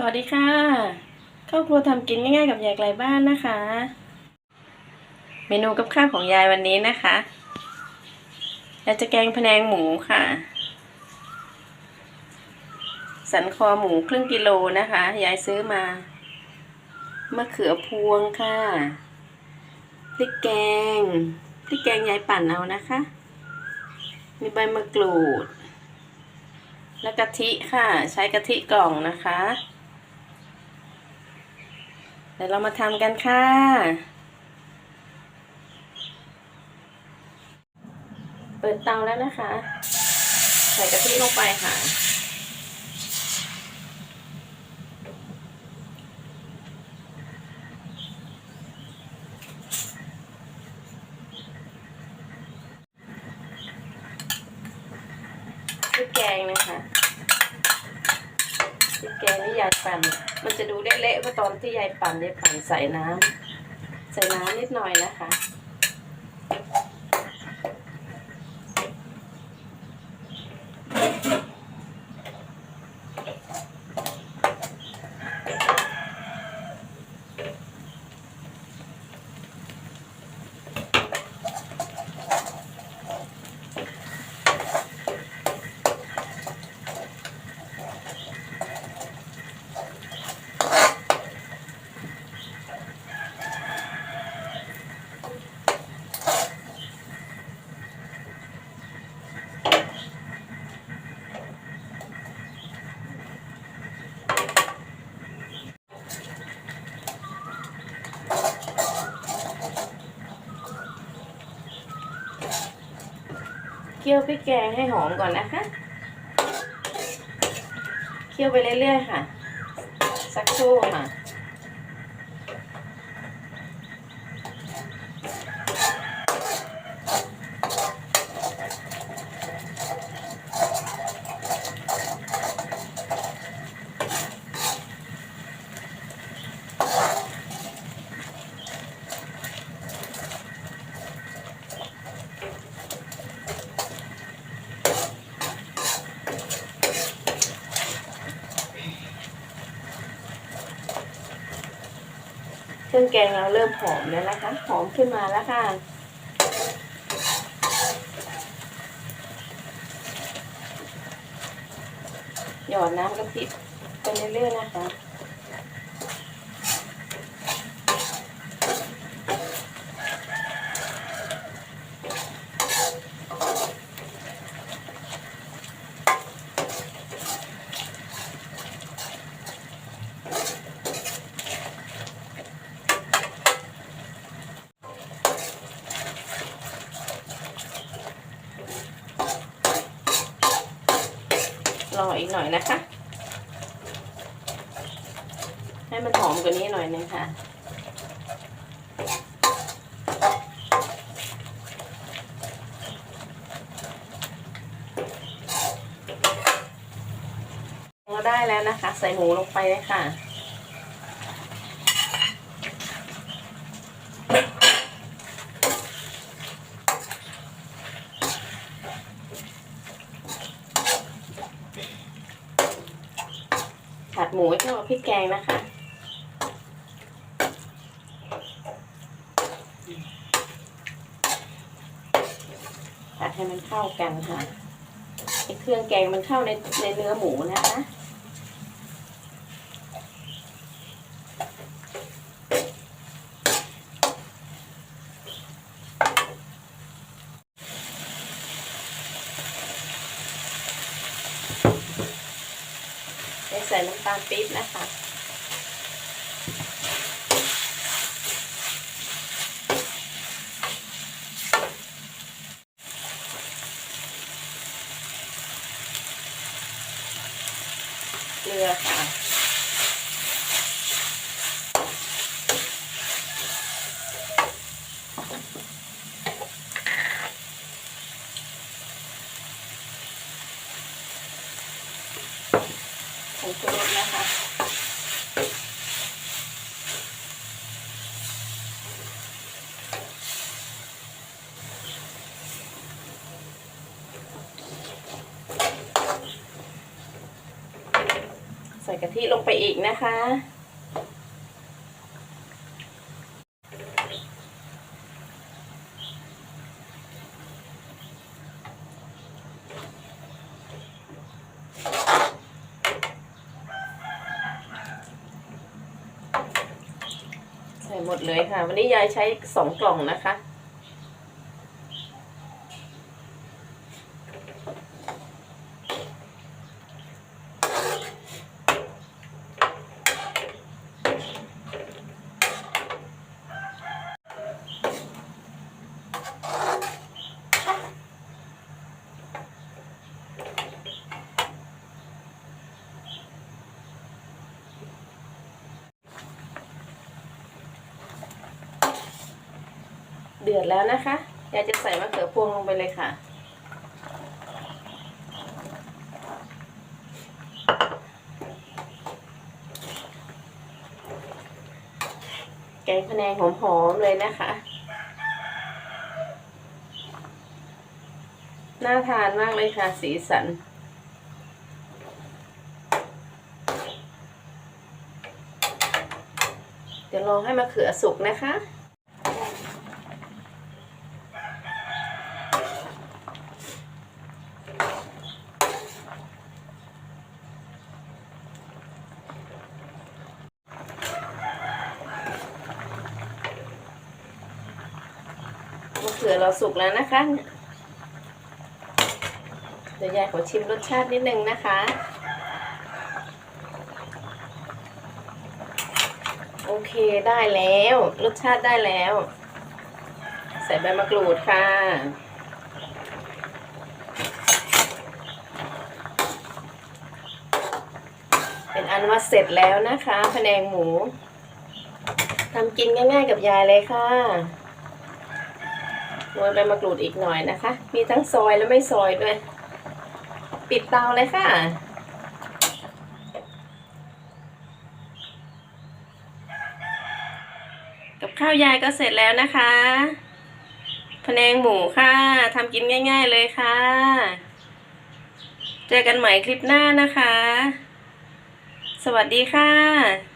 สวัสดีค่ะครอบครัวทำกินง่ายๆกับยายไกลบ้านนะคะ เมนูกับข้าวของยายวันนี้นะคะยายจะแกงพะแนงหมูค่ะ สันคอหมูครึ่งกิโลนะคะยายซื้อมามะเขือพวงค่ะพริกแกงพริกแกงยายปั่นเอานะคะ มีใบมะกรูด และกะทิค่ะ ใช้กะทิกล่องนะคะ เดี๋ยวเรามาทำกันค่ะ เปิดเตาแล้วนะคะ ใส่กะทิลงไปค่ะ พริกแกงนะคะ แกงนี่ยายปั่น มันจะดูเละๆเพราะตอนที่ยายปั่นยายปั่นใส่น้ำใส่น้ำนิดหน่อยนะคะ คี่ยวพริกแกงให้หอมก่อนนะคะ เคี่ยวไปเรื่อยๆค่ะ สักครู่ค่ะ รื่องแกงเราเริ่มหอมแล้วนะคะ หอมขึ้นมาแล้วค่ะ หยอดน้ำกะทิไปเรื่อยๆนะคะ รออีกหน่อยนะคะ ให้มันหอมกว่านี้หน่อยนึงค่ะเราได้แล้วนะคะ ใส่หมูลงไปเลยค่ะ ผัดหมูให้เข้ากับ พริกแกงนะคะ ผัดให้มันเข้ากันค่ะไอ้เครื่องแกงมันเข้าในในเนื้อหมูนะคะ ส่น้ำตาลปี๊บนะคะ เกลือค่ะ ผงชูรสนะคะใส่กะทิลงไปอีกนะคะ หมดเลยค่ะ วันนี้ยายใช้สองกล่องนะคะ เดือดแล้วนะคะยายจะใส่มะเขือพวงลงไปเลยค่ะ แกงพะแนงหอมๆเลยนะคะ น่าทานมากเลยค่ะ สีสันเดี๋ยวรอให้มะเขือสุกนะคะ ขือเราสุกแล้วนะคะเดี๋ยวยายขอชิมรสชาตินิดนึงนะคะโอเคได้แล้ว รสชาติได้แล้ว ใส่ใบมะกรูดค่ะ เป็นอันว่าเสร็จแล้วนะคะพะแนงหมูทำกินง่ายๆกับยายเลยค่ะ โรยใบมะกรูดอีกหน่อยนะคะ มีทั้งซอยและไม่ซอยด้วย ปิดเตาเลยค่ะ กับข้าวยายก็เสร็จแล้วนะคะพะแนงหมูค่ะทำกินง่าย ๆเลยค่ะ เจอกันใหม่คลิปหน้านะคะ สวัสดีค่ะ